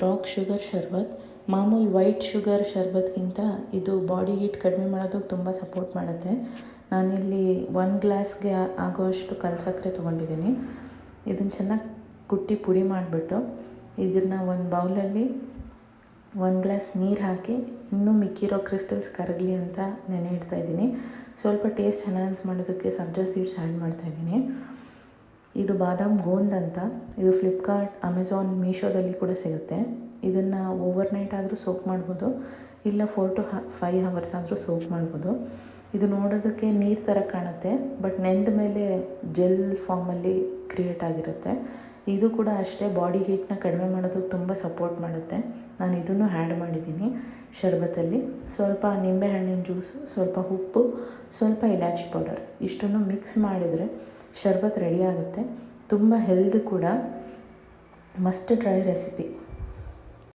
Rock sugar ಶರ್ಬತ್ ಮಾಮೂಲು white sugar ಶರ್ಬತ್ಗಿಂತ ಇದು body heat ಕಡಿಮೆ ಮಾಡೋದಕ್ಕೆ ತುಂಬ ಸಪೋರ್ಟ್ ಮಾಡುತ್ತೆ. ನಾನಿಲ್ಲಿ ಒನ್ ಗ್ಲಾಸ್ಗೆ ಆಗೋಷ್ಟು ಕಲ್ ಸಕ್ಕರೆ ತೊಗೊಂಡಿದ್ದೀನಿ. ಇದನ್ನು ಚೆನ್ನಾಗಿ ಕುಟ್ಟಿ ಪುಡಿ ಮಾಡಿಬಿಟ್ಟು ಇದನ್ನು ಒಂದು ಬೌಲಲ್ಲಿ ಒಂದು ಗ್ಲಾಸ್ ನೀರು ಹಾಕಿ ಇನ್ನೂ ಮಿಕ್ಕಿರೋ ಕ್ರಿಸ್ಟಲ್ಸ್ ಕರಗಲಿ ಅಂತ ನೆನೆ ಇಡ್ತಾಯಿದ್ದೀನಿ ಸ್ವಲ್ಪ ಟೇಸ್ಟ್ ಎನ್ಹಾನ್ಸ್ ಮಾಡೋದಕ್ಕೆ ಸಬ್ಜಾ ಸೀಡ್ಸ್ ಆ್ಯಡ್ ಮಾಡ್ತಾಯಿದ್ದೀನಿ ಇದು ಬಾದಾಮ್ ಗೋಂದ್ ಅಂತ. ಇದು ಫ್ಲಿಪ್ಕಾರ್ಟ್ ಅಮೆಝಾನ್ ಮೀಶೋದಲ್ಲಿ ಕೂಡ ಸಿಗುತ್ತೆ. ಇದನ್ನು ಓವರ್ ನೈಟ್ ಆದರೂ ಸೋಕ್ ಮಾಡ್ಬೋದು. ಇಲ್ಲ ಫೋರ್ ಟು ಫೈವ್ ಹವರ್ಸ್ ಆದರೂ ಸೋಕ್ ಮಾಡ್ಬೋದು. ಇದು ನೋಡೋದಕ್ಕೆ ನೀರು ಥರ ಕಾಣುತ್ತೆ ಬಟ್ ನೆಂದ ಮೇಲೆ ಜೆಲ್ ಫಾರ್ಮಲ್ಲಿ ಕ್ರಿಯೇಟ್ ಆಗಿರುತ್ತೆ. ಇದು ಕೂಡ ಅಷ್ಟೇ ಬಾಡಿ ಹೀಟ್ನ ಕಡಿಮೆ ಮಾಡೋದಕ್ಕೆ ತುಂಬ ಸಪೋರ್ಟ್ ಮಾಡುತ್ತೆ. ನಾನು ಇದನ್ನು ಆ್ಯಡ್ ಮಾಡಿದ್ದೀನಿ ಶರ್ಬತ್ತಲ್ಲಿ. ಸ್ವಲ್ಪ ನಿಂಬೆಹಣ್ಣಿನ ಜ್ಯೂಸು ಸ್ವಲ್ಪ ಉಪ್ಪು, ಸ್ವಲ್ಪ ಇಲಾಚಿ ಪೌಡರ್ ಇಷ್ಟನ್ನು ಮಿಕ್ಸ್ ಮಾಡಿದರೆ ಶರ್ಬತ್ ರೆಡಿ ಆಗುತ್ತೆ. ತುಂಬ ಹೆಲ್ದಿ ಕೂಡ. Must try recipe